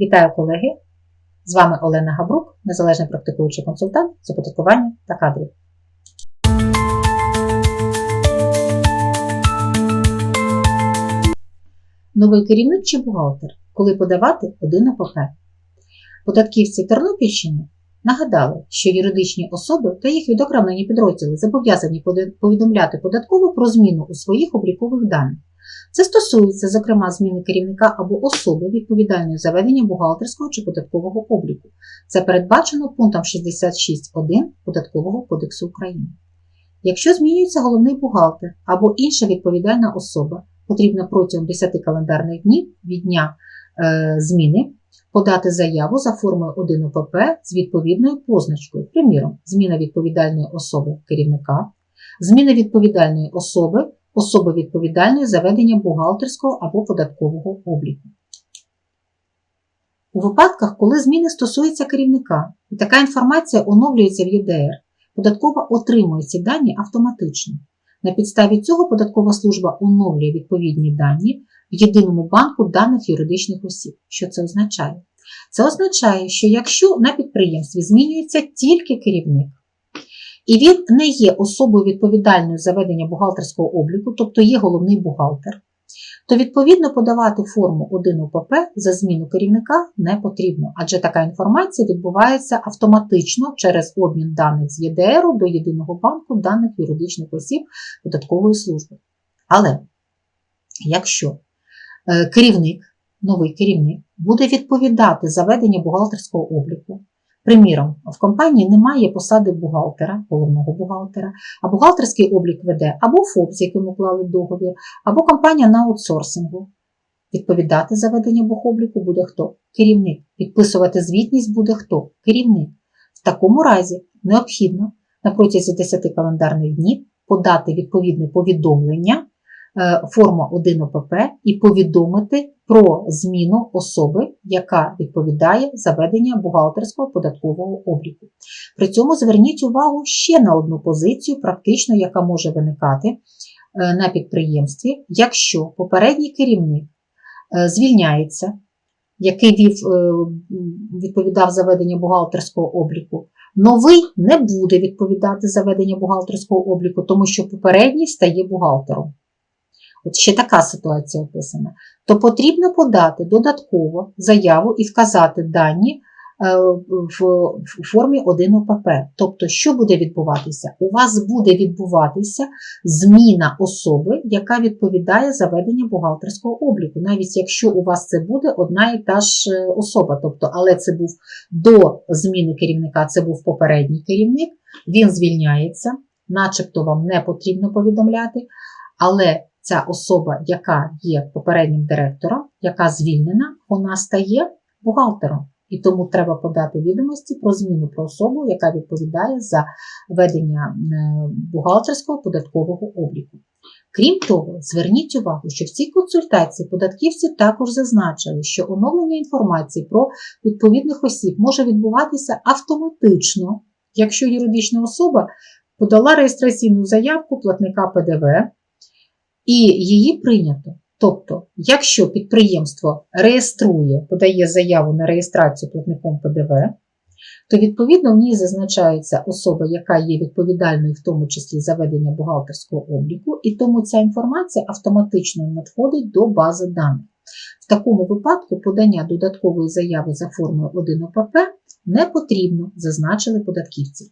Вітаю колеги! З вами Олена Габрук, незалежний практикуючий консультант з оподаткування та кадрів. Новий керівник чи бухгалтер, коли подавати один ОПП. Податківці Тернопільщини нагадали, що юридичні особи та їх відокремлені підрозділи зобов'язані повідомляти податкову про зміну у своїх облікових даних. Це стосується, зокрема, зміни керівника або особи відповідальної за ведення бухгалтерського чи податкового обліку. Це передбачено пунктом 66.1 Податкового кодексу України. Якщо змінюється головний бухгалтер або інша відповідальна особа, потрібно протягом 10 календарних днів від дня е, зміни подати заяву за формою 1 ОПП з відповідною позначкою. Приміром, зміна відповідальної особи керівника, зміна відповідальної особи, особи відповідальної за ведення бухгалтерського або податкового обліку. У випадках, коли зміни стосуються керівника, і така інформація оновлюється в ЄДР, податкова отримує ці дані автоматично. На підставі цього податкова служба оновлює відповідні дані в єдиному банку даних юридичних осіб. Що це означає? Це означає, що якщо на підприємстві змінюється тільки керівник, і він не є особою відповідальною за ведення бухгалтерського обліку, тобто є головний бухгалтер, то відповідно подавати форму 1 ОПП за зміну керівника не потрібно, адже така інформація відбувається автоматично через обмін даних з ЄДР до єдиного банку даних юридичних осіб податкової служби. Але якщо е, керівник, новий керівник, буде відповідати за ведення бухгалтерського обліку, приміром, в компанії немає посади бухгалтера, головного бухгалтера, а бухгалтерський облік веде або ФОП, з яким уклали договір, або компанія на аутсорсингу. Відповідати за ведення бухобліку буде хто? Керівник. Підписувати звітність буде хто? Керівник. В такому разі необхідно на протязі 10 календарних днів подати відповідне повідомлення форма 1 ОПП і повідомити про зміну особи, яка відповідає за ведення бухгалтерського податкового обліку. При цьому зверніть увагу ще на одну позицію, практично, яка може виникати е, на підприємстві, якщо попередній керівник е, звільняється, який вів, е, відповідав за ведення бухгалтерського обліку, новий не буде відповідати за ведення бухгалтерського обліку, тому що попередній стає бухгалтером. От ще така ситуація описана. То потрібно подати додатково заяву і вказати дані е, в формі 1 ОПП. Тобто, що буде відбуватися? У вас буде відбуватися зміна особи, яка відповідає за ведення бухгалтерського обліку, навіть якщо у вас це буде одна і та ж е, особа. Тобто, але це був до зміни керівника, це був попередній керівник, він звільняється, начебто вам не потрібно повідомляти, але ця особа, яка є попереднім директором, яка звільнена, вона стає бухгалтером. І тому треба подати відомості про зміну про особу, яка відповідає за ведення е, бухгалтерського податкового обліку. Крім того, зверніть увагу, що в цій консультації податківці також зазначили, що оновлення інформації про відповідних осіб може відбуватися автоматично, якщо юридична особа подала реєстраційну заявку платника ПДВ і її прийнято. Тобто, якщо підприємство реєструє, подає заяву на реєстрацію платником ПДВ, то відповідно в ній зазначається особа, яка є відповідальною, в тому числі за ведення бухгалтерського обліку, і тому ця інформація автоматично надходить до бази даних. В такому випадку подання додаткової заяви за формою 1 ОПП не потрібно, зазначили податківці.